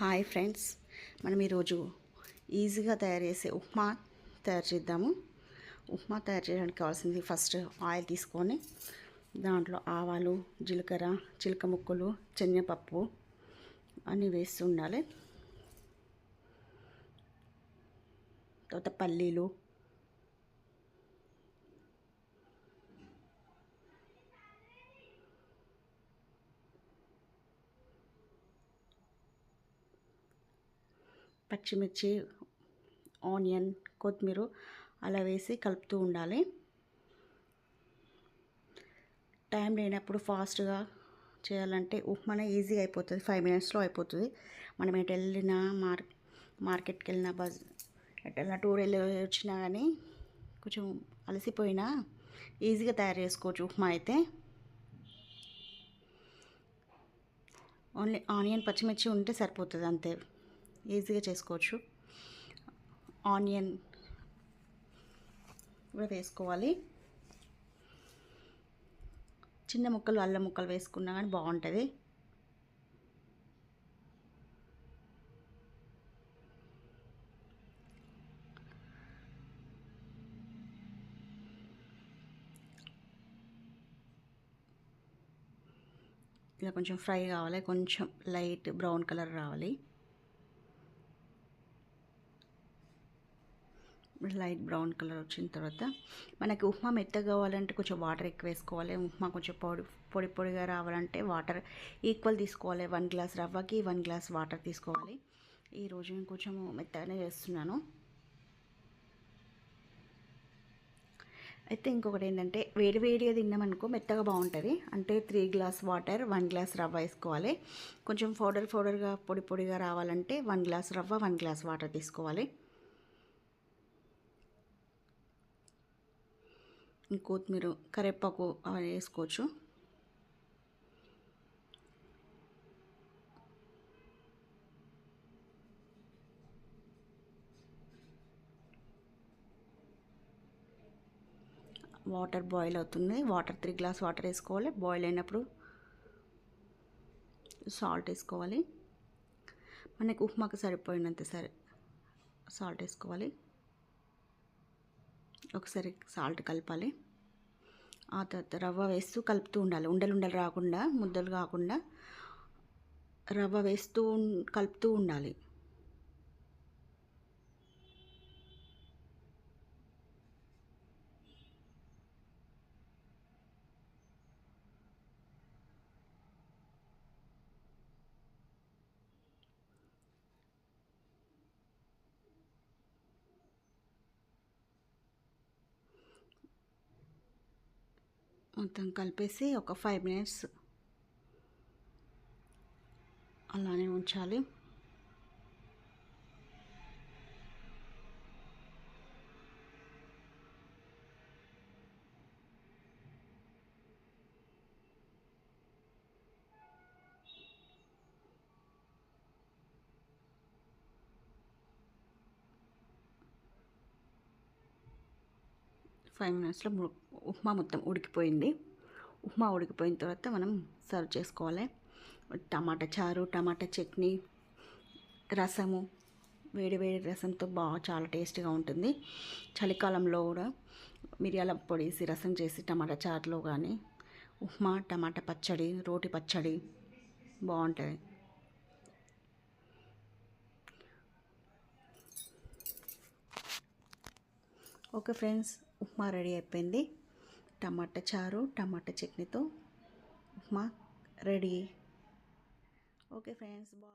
Hi friends. మనం ఈరోజు ఈజీగా తయారు చేసే ఉప్మా తయారు చేద్దాము. ఉప్మా తయారు చేయడానికి కావాల్సింది ఫస్ట్ ఆయిల్ తీసుకొని దాంట్లో ఆవాలు జీలకర్ర చిలక ముక్కలు శనగపప్పు అన్నీ వేస్తూ ఉండాలి. తర్వాత పల్లీలు పచ్చిమిర్చి ఆనియన్ కొత్తిమీర అలా వేసి కలుపుతూ ఉండాలి. టైం లేనప్పుడు ఫాస్ట్గా చేయాలంటే ఉప్మానే ఈజీగా అయిపోతుంది. ఫైవ్ మినిట్స్లో అయిపోతుంది. మనం ఎటు వెళ్ళినా మార్ మార్కెట్కి వెళ్ళినా బజ్ ఎటు వెళ్ళినా టూర్ వెళ్ళి వచ్చినా కానీ కొంచెం అలసిపోయినా ఈజీగా తయారు చేసుకోవచ్చు ఉప్మా అయితే. ఓన్లీ ఆనియన్ పచ్చిమిర్చి ఉంటే సరిపోతుంది అంతే. ఈజీగా చేసుకోవచ్చు. ఆనియన్ కూడా వేసుకోవాలి. చిన్న ముక్కలు అల్లం ముక్కలు వేసుకున్నా కానీ బాగుంటుంది. ఇలా కొంచెం ఫ్రై కావాలి. కొంచెం లైట్ బ్రౌన్ కలర్ రావాలి. లైట్ బ్రౌన్ కలర్ వచ్చిన తర్వాత మనకి ఉప్మా మెత్తగా కావాలంటే కొంచెం వాటర్ ఎక్కువ వేసుకోవాలి. ఉప్మా కొంచెం పొడి పొడి పొడిగా రావాలంటే వాటర్ ఈక్వల్ తీసుకోవాలి. వన్ గ్లాస్ రవ్వకి వన్ గ్లాస్ వాటర్ తీసుకోవాలి. ఈరోజు నేను కొంచెం మెత్తగానే చేస్తున్నాను. అయితే ఇంకొకటి ఏంటంటే వేడి వేడిగా తిన్నామనుకో మెత్తగా బాగుంటుంది. అంటే three glass water one glass రవ్వ వేసుకోవాలి. కొంచెం పౌడర్ పౌడర్గా పొడి పొడిగా రావాలంటే వన్ గ్లాస్ రవ్వ వన్ గ్లాస్ వాటర్ తీసుకోవాలి. కొత్తిమీర కరివేపాకు అవన్నీ వేసుకోవచ్చు. వాటర్ బాయిల్ అవుతుంది. వాటర్ త్రీ గ్లాస్ వాటర్ వేసుకోవాలి. బాయిల్ అయినప్పుడు సాల్ట్ వేసుకోవాలి. మనకి ఉప్మాకు సరిపోయినంత సరే సాల్ట్ వేసుకోవాలి. ఒకసారి సాల్ట్ కలపాలి. ఆ తర్వాత రవ్వ వేస్తూ కలుపుతూ ఉండాలి. ఉండలు ఉండలు రాకుండా ముద్దలు కాకుండా రవ్వ వేస్తూ కలుపుతూ ఉండాలి. మొత్తం కలిపేసి ఒక ఫైవ్ మినిట్స్ అలానే ఉంచాలి. ఫైవ్ మినిట్స్లో ఉప్మా మొత్తం ఉడికిపోయింది. ఉప్మా ఉడికిపోయిన తర్వాత మనం సర్వ్ చేసుకోవాలి. టమాటా చారు టమాటా చట్నీ రసము వేడి వేడి రసంతో బాగా చాలా టేస్ట్గా ఉంటుంది. చలికాలంలో కూడా మిరియాల పొడిసి రసం చేసి టమాటా చారులో కానీ ఉప్మా టమాటా పచ్చడి రోటి పచ్చడి బాగుంటుంది ఓకే ఫ్రెండ్స్ ఉప్మా రెడీ అయిపోయింది. టమాటా చారు టమాటా చట్నీతో ఉప్మా రెడీ. ఓకే ఫ్రెండ్స్ బా